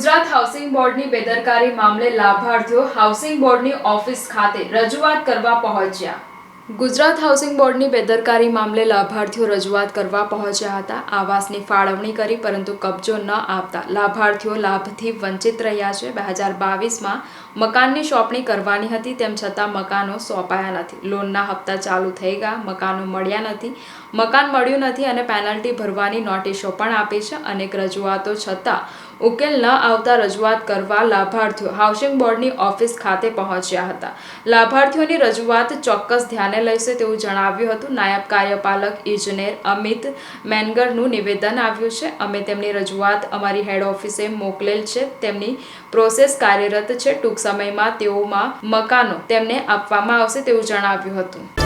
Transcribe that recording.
Gujarat housing બોર્ડની બેદરકારી મામલે લાભાર્થીઓ હાઉસિંગ બોર્ડની ઓફિસ ખાતે રજૂઆત કરવા પહોંચ્યા. ગુજરાત હાઉસિંગ બોર્ડની બેદરકારી મામલે લાભાર્થીઓ રજૂઆત કરવા પહોંચ્યા હતા. આવાસની ફાળવણી કરી, પરંતુ કબજો ન આપતા લાભાર્થીઓ લાભથી વંચિત રહ્યા છે. બે હજાર બાવીસમાં મકાનની સોંપણી કરવાની હતી, તેમ છતાં મકાનો સોંપાયા નથી. લોનના હપ્તા ચાલુ થઈ ગયા, મકાનો મળ્યા નથી. મકાન મળ્યું નથી અને પેનલ્ટી ભરવાની નોટિસો પણ આપી છે. અનેક રજૂઆતો છતાં ઉકેલ ન આવતા રજૂઆત કરવા લાભાર્થીઓ હાઉસિંગ બોર્ડની ઓફિસ ખાતે પહોંચ્યા હતા. લાભાર્થીઓની રજૂઆત ચોક્કસ ધ્યાને લેશે તેવું જણાવ્યું હતું. નાયબ કાર્યપાલક ઇજનેર અમિત મેનગરનું નિવેદન આવ્યું છે. અમે તેમની રજૂઆત અમારી હેડ ઓફિસે મોકલેલ છે. તેમની પ્રોસેસ કાર્યરત છે. ટૂંક સમયમાં તેઓમાં મકાનો તેમને આપવામાં આવશે તેવું જણાવ્યું હતું.